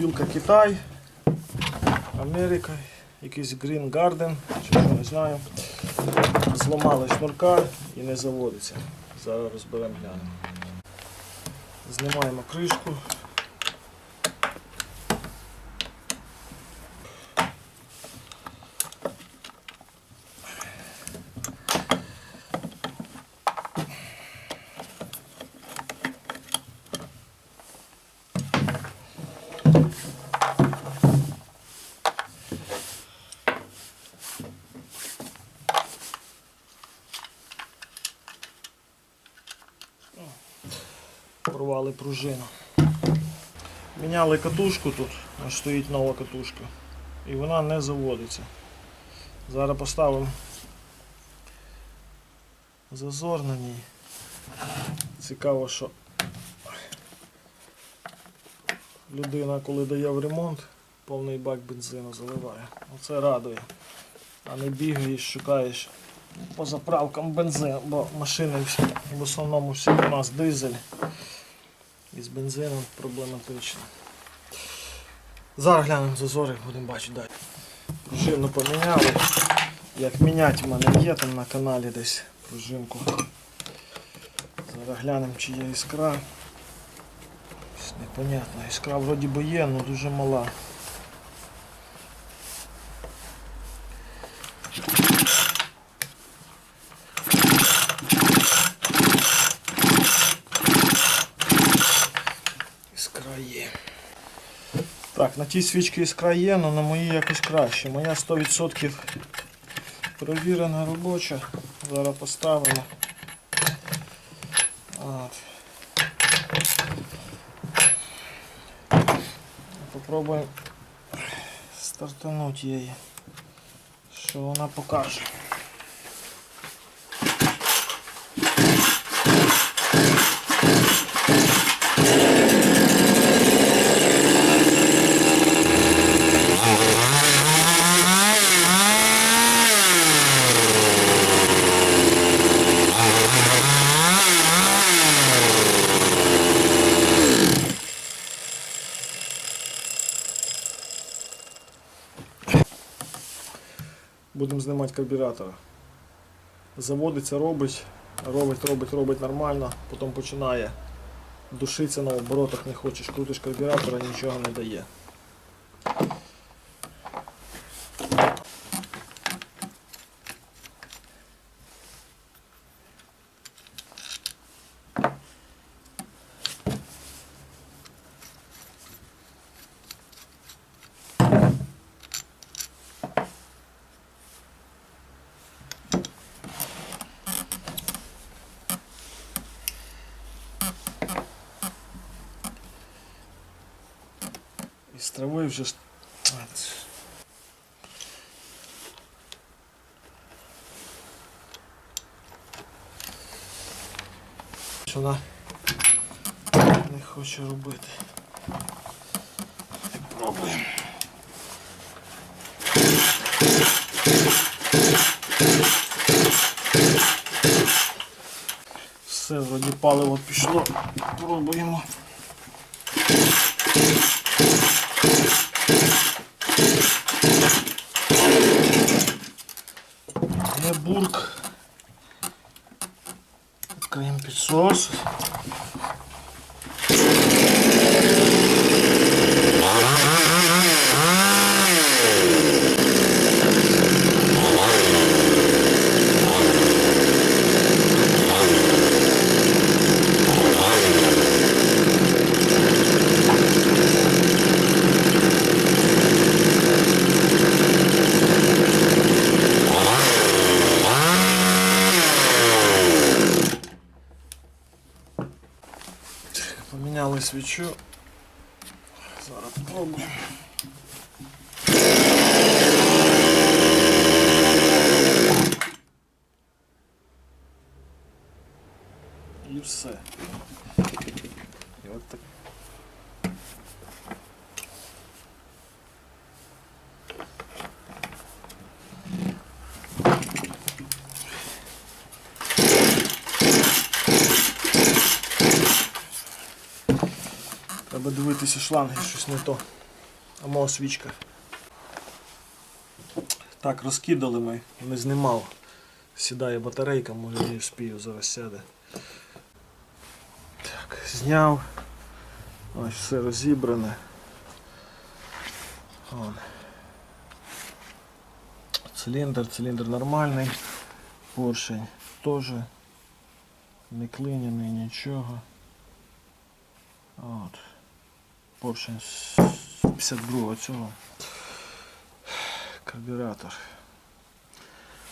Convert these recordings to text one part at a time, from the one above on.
Пілка Китай, Америка, якийсь Green Garden, чи що не знаю. Зламали шнурка і не заводиться. Зараз розберемо глянемо. Знімаємо кришку. Порвали пружину. Міняли катушку тут, стоїть нова катушка. І вона не заводиться. Зараз поставимо зазор на ній. Цікаво, що людина, коли дає в ремонт, повний бак бензину заливає. Оце радує. А не бігаєш, шукаєш по заправкам бензин, бо машини в основному всі у нас дизель. І з бензином проблематично. Зараз глянемо зазори, будемо бачити далі. Пружину поміняли. Як міняти в мене є там на каналі десь пружинку. Зараз глянемо чи є іскра. Непонятно. Іскра вроді би є, але дуже мала. Іскра є. Так, на тій свічці іскра є, але на моїй якось краще. Моя 100% провірена робоча. Зараз поставимо. От. Попробуємо стартанути її. Що вона покаже. Будемо знімати карбюратора. Заводиться, робить, робить, робить, робить нормально, потім починає душитися на оборотах, не хочеш, крутиш карбюратора, нічого не дає. Трави вже ж- Вона не хоче робити. Пробуємо. Все, вроді паливо пішло. Пробуємо. Є бурк. Відкриємо підсос. свічу. Зараз пробуємо. І все. Дивитися шланги, щось не то. А Амо свічка. Так, розкидали ми, не знімав. Сідає батарейка, може не вспію, зараз сяде. Так, зняв. Ось все розібране. Вон. Циліндр, циліндр нормальний. Поршень теж не клиняний нічого. От. Поршень з 52 цього. Карбюратор.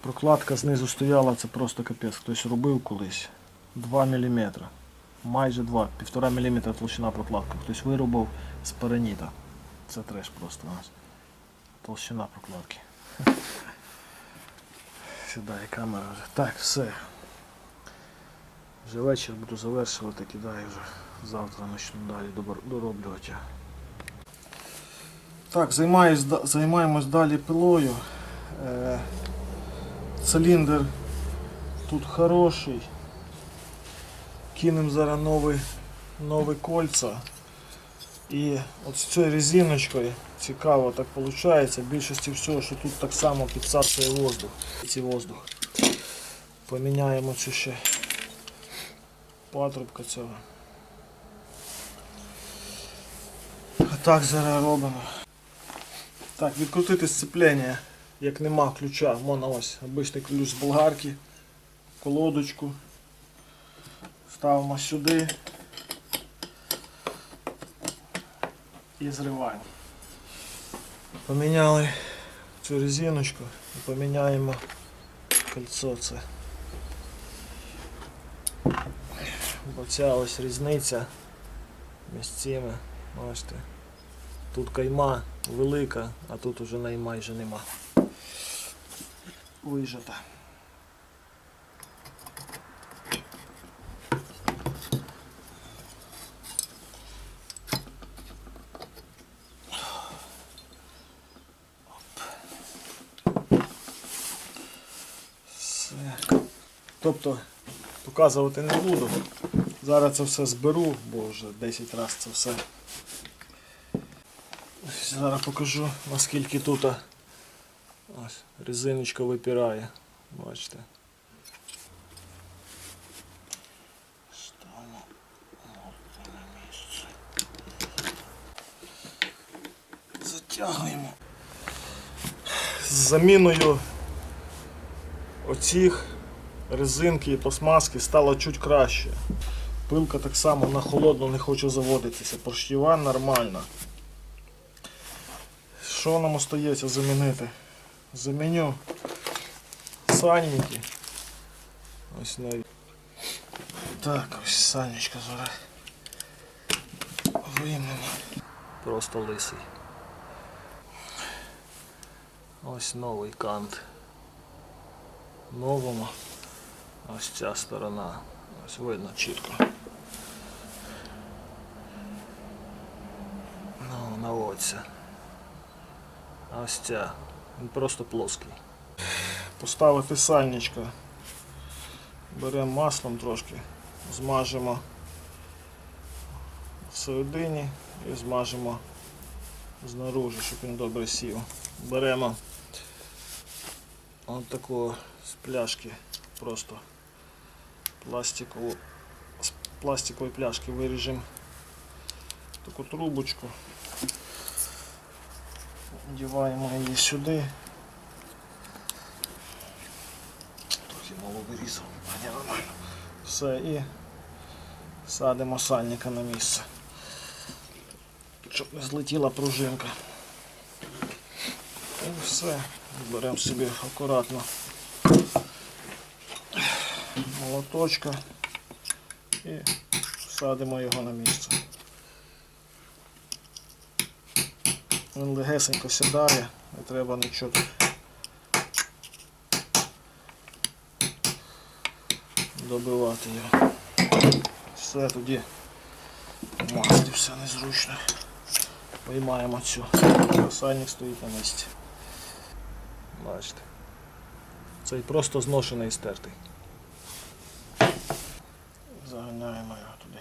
Прокладка знизу стояла, це просто капець. Хтось робив колись. 2 мм. Майже 2, 1,5 мм толщина прокладки. Хтось виробив з параніта. Це треш просто у нас. Толщина прокладки. Сідає камера вже. Так, все. Вже вечір буду завершувати, кидаю вже. Завтра почну далі дороблювати. Так, займаюсь, займаємось далі пилою. Е, циліндр тут хороший. Кинемо зараз новий, нові кольця. І от з цією резиночкою цікаво так виходить. Більшості всього, що тут так само підсасує воздух. Ці воздух. Поміняємо цю ще патрубка цього. А так зараз робимо. Так, відкрутити сцеплення, як нема ключа, можна ось обичний ключ з болгарки, колодочку. Ставимо сюди і зриваємо. Поміняли цю резиночку і поміняємо кольцо це. Бо ця ось різниця між цими, бачите. Тут кайма велика, а тут уже майже нема. Вижата. Тобто показувати не буду. Зараз це все зберу, бо вже 10 разів це все. Зараз покажу наскільки тут ось, резиночка випирає. Бачите. Затягуємо. З заміною оцих резинки і пластмаски стало чуть краще. Пилка так само на холодну не хоче заводитися. Поршнева нормальна. Що нам остається замінити? Заміню сальники. Ось навіть. Так, ось сальничка зараз. Виймемо. Просто лисий. Ось новий кант. Новому. Ось ця сторона. Ось видно чітко. Ось. Він просто плоский. Поставити сальничка. Беремо маслом трошки, змажемо всередині і змажемо знаружи, щоб він добре сів. Беремо от такого з пляшки просто пластикову з пластикової пляшки виріжемо таку трубочку. Вдіваємо її сюди. Трохи мало вирізав, нормально. Все і садимо сальника на місце. Щоб не злетіла пружинка. І все. Беремо собі акуратно молоточка і садимо його на місце. Він легесенько сідає, не треба нічого тут добивати його. Все тоді мати все незручно. Поймаємо цю. Сальник стоїть на місці. Бачите. Цей просто зношений і стертий. Заганяємо його туди.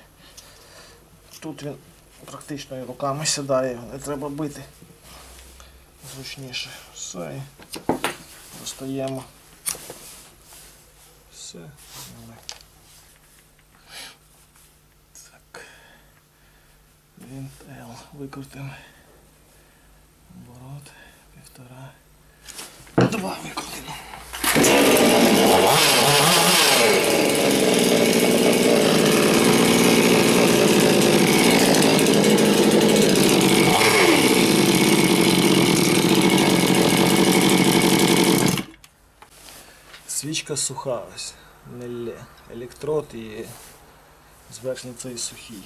Тут він практично і руками сідає, його не треба бити. зручніше. Все. І достаємо. Все. Так. Винт L. Викрутимо. Оборот. Півтора. Два викрутимо. Свічка суха ось, не. Електрод і зверхній цей сухий.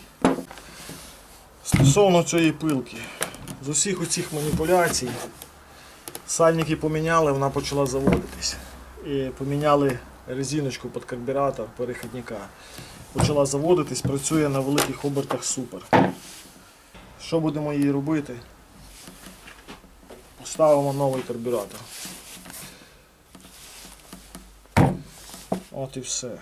Стосовно цієї пилки, з усіх оцих маніпуляцій сальники поміняли, вона почала заводитись. І поміняли резиночку під карбюратор перехідника. Почала заводитись, працює на великих обертах супер. Що будемо їй робити? Поставимо новий карбюратор. От і все.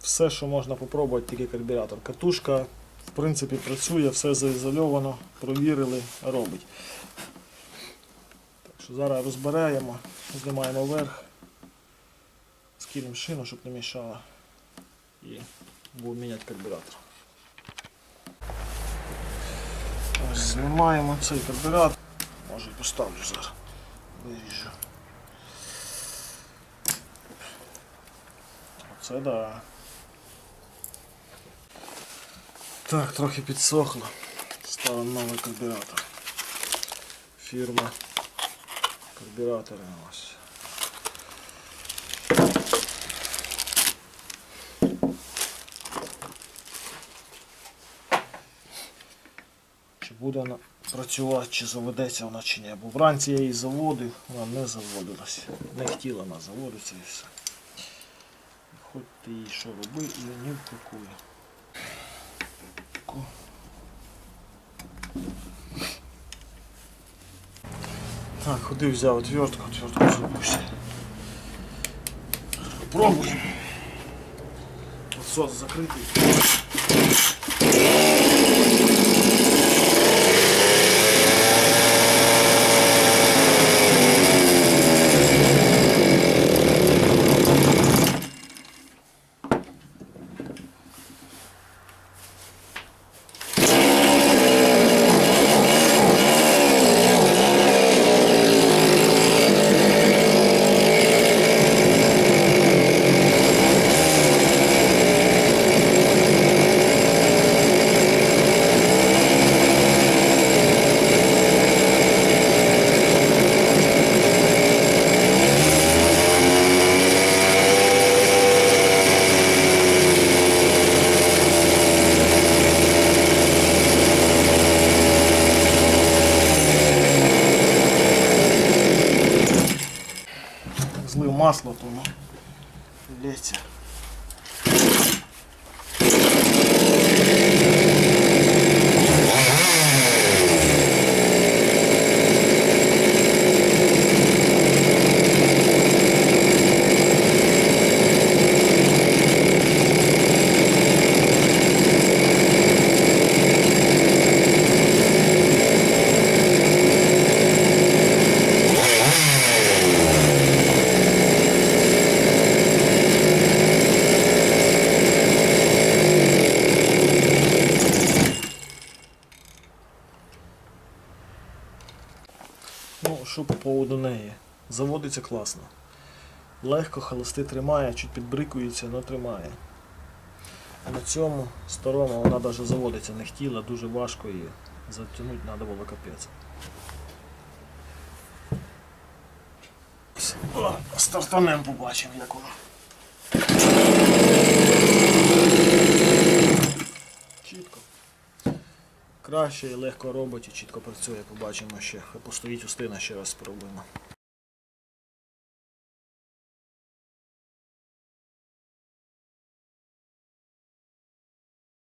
Все, що можна попробувати, тільки карбюратор. Катушка, в принципі, працює, все заізольовано, провірили, робить. Так що зараз розбираємо, знімаємо вверх, скинемо шину, щоб не мішала. І будемо міняти карбюратор. Знімаємо цей карбюратор. Може і поставлю зараз. Виріжу. Оце да. Так, трохи підсохло. Ставимо новий карбюратор. Фірма карбюратори ось. Чи буде вона працювати, чи заведеться вона чи ні. Бо вранці я її заводив, вона не заводилась. Не хотіла вона заводитися і все. Хоч ти їй що роби, і не впакує. Таку. Так, ходив, взяв отвертку, отвертку запустив. Пробуємо. Подсос закритий. Масло, тому лється. Ну, що по поводу неї? Заводиться класно. Легко, холости тримає, чуть підбрикується, але тримає. А на цьому старому вона навіть заводиться не хотіла, дуже важко її затягнути треба було капець. О, Стартанем побачимо, як воно. Чітко. Краще і легко робить і чітко працює, побачимо ще. Постоїть устина ще раз спробуємо.